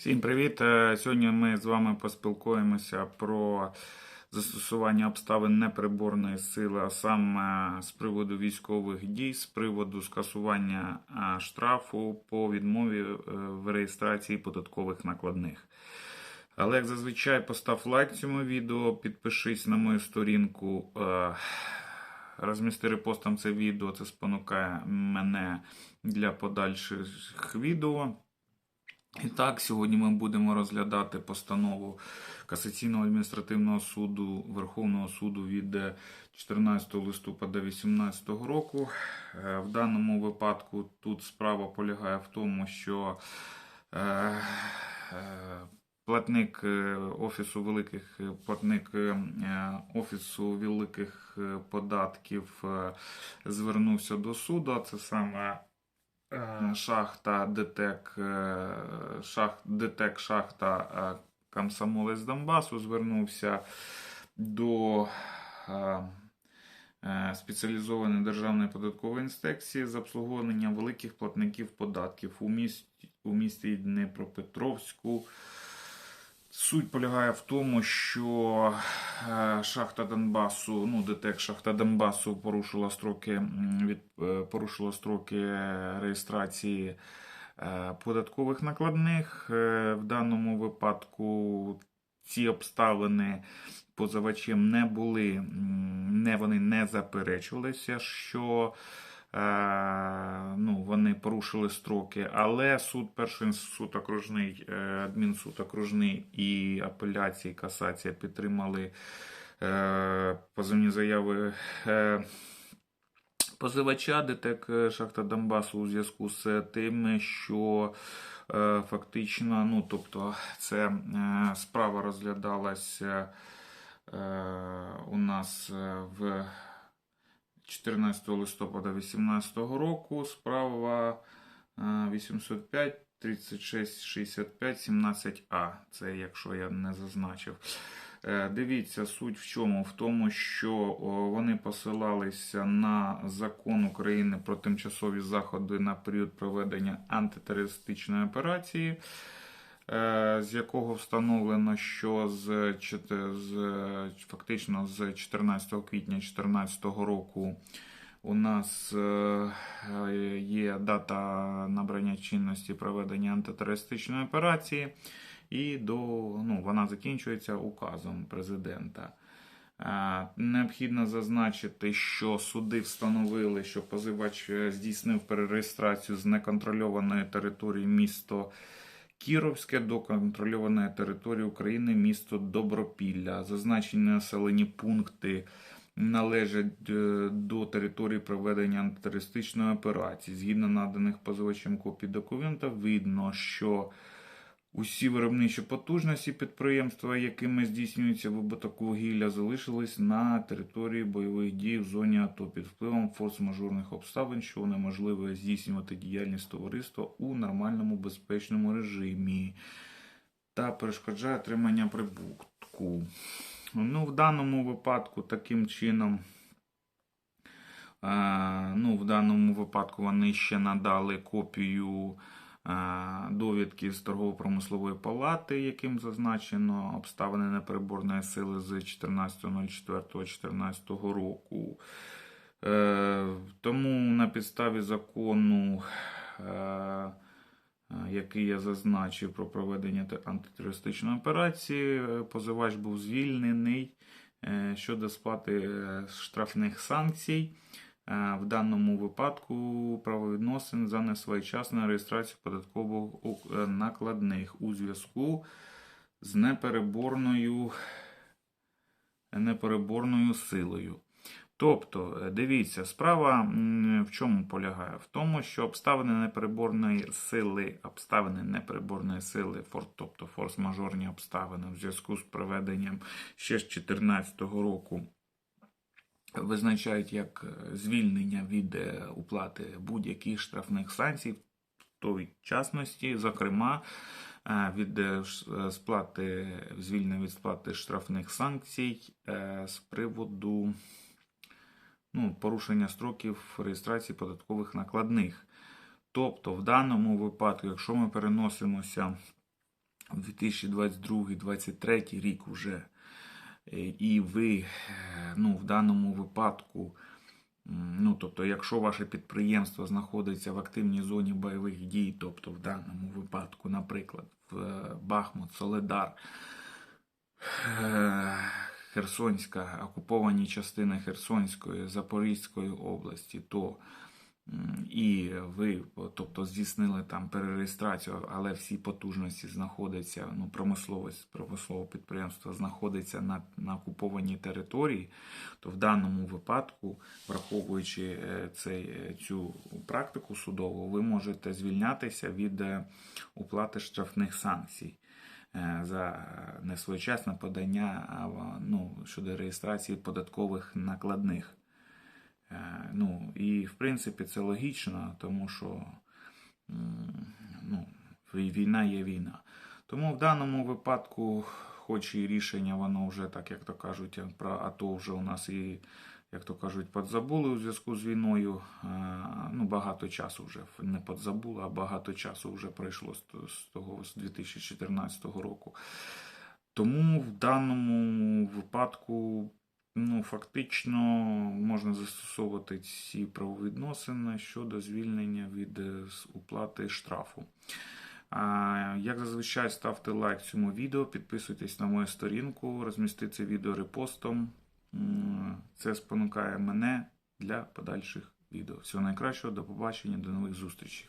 Всім привіт! Е, Сьогодні ми з вами поспілкуємося про застосування обставин непереборної сили, а саме з приводу військових дій, з приводу скасування е, штрафу по відмові е, в реєстрації податкових накладних. Але як зазвичай постав лайк цьому відео, підпишись на мою сторінку, розмісти репостом це відео, це спонукає мене для подальших відео. І так, сьогодні ми будемо розглядати постанову Касаційного адміністративного суду Верховного суду від е, 14 листопада 2018 року. Е, В даному випадку тут справа полягає в тому, що е, е, платник е, офісу великих е, платник е, офісу великих е, податків е, звернувся до суду. Це саме Е, шахта ДТЕК, е, шах, ДТЕК шахта е, Комсомолець Донбасу звернувся до е, е, спеціалізованої державної податкової інспекції з обслуговування великих платників податків у місті, у місті Дніпропетровську. Суть полягає в тому, що е, шахта Донбасу, ну ДТЕК шахта Донбасу порушила строки від е, порушила строки реєстрації е, податкових накладних. В даному випадку ці обставини позивачем не були, не вони не заперечувалися, що порушили строки, але суд, перший суд окружний, е, адмінсуд окружний і апеляції, касація підтримали е, позовні заяви е, позивача ДТЕК Шахта Донбасу у зв'язку з тим, що е, фактично, ну, тобто, це е, справа розглядалася е, у нас в 14 листопада 2018 року. Справа е, 805 36 65 17А. Це якщо я не зазначив. Е, Дивіться, суть в чому? В тому, що вони посилалися на закон України про тимчасові заходи на період проведення антитерористичної операції, з якого встановлено, що з, з фактично з 14 квітня 2014 року у нас е, є дата набрання чинності проведення антитерористичної операції, і до, ну, вона закінчується указом президента. Е, Необхідно зазначити, що суди встановили, що позивач е, здійснив перереєстрацію з неконтрольованої території місто Кіровське до контрольованої території України місто Добропілля. Зазначені населені пункти належать е, до території проведення антитерористичної операції. Згідно наданих позивачем копій документа, видно, що усі виробничі потужності підприємства, якими здійснюється вибуток вугілля, залишились на території бойових дій в зоні АТО під впливом форс-мажорних обставин, що унеможливує здійснювати діяльність товариства у нормальному безпечному режимі та перешкоджає отримання прибутку. Ну, в даному випадку таким чином. е, Ну, в даному випадку вони ще надали копію довідки з торгово-промислової палати, яким зазначено обставини непереборної сили з 14.04.2014 року. Е, Тому на підставі закону, е, е, який я зазначив про проведення антитерористичної операції, е, позивач був звільнений е, щодо сплати е, штрафних санкцій. Е, В даному випадку правовідносин за несвоєчасну реєстрацію податкових е, накладних у зв'язку з непереборною, непереборною силою. Тобто, е, дивіться, справа в чому полягає? В тому, що обставини непереборної сили, обставини непереборної сили, тобто форс-мажорні обставини в зв'язку з проведенням ще з 2014 року визначають як е, звільнення від е, уплати будь-яких штрафних санкцій, в той частності, зокрема, е, від сплати звільнення від сплати штрафних санкцій з приводу ну, порушення строків реєстрації податкових накладних. Тобто, в даному випадку, якщо ми переносимося в 2022-2023 рік уже, і ви е, ну, в даному випадку, ну, тобто, якщо ваше підприємство знаходиться в активній зоні бойових дій, тобто в даному випадку, наприклад, в е, Бахмут, Соледар, е, Херсонська, окуповані частини Херсонської, Запорізької області, то і ви, тобто, здійснили там перереєстрацію, але всі потужності знаходяться, ну, промисловість, промислове підприємство знаходиться на, на окупованій території, то в даному випадку, враховуючи е, цей, е, цю практику судову, ви можете звільнятися від е, уплати штрафних санкцій е, за несвоєчасне подання ну, щодо реєстрації податкових накладних. Ну, і в принципі це логічно, тому що ну, війна є війна. Тому в даному випадку, хоч і рішення, воно вже, так як то кажуть, про АТО вже у нас і, як то кажуть, подзабули у зв'язку з війною. Ну, багато часу вже не подзабули, а багато часу вже пройшло з того з 2014 року. Тому в даному випадку ну, фактично можна застосовувати ці правовідносини щодо звільнення від е, уплати штрафу. Як зазвичай, ставте лайк цьому відео, підписуйтесь на мою сторінку, розмістити це відео репостом. Це спонукає мене для подальших відео. Всього найкращого, до побачення, до нових зустрічей.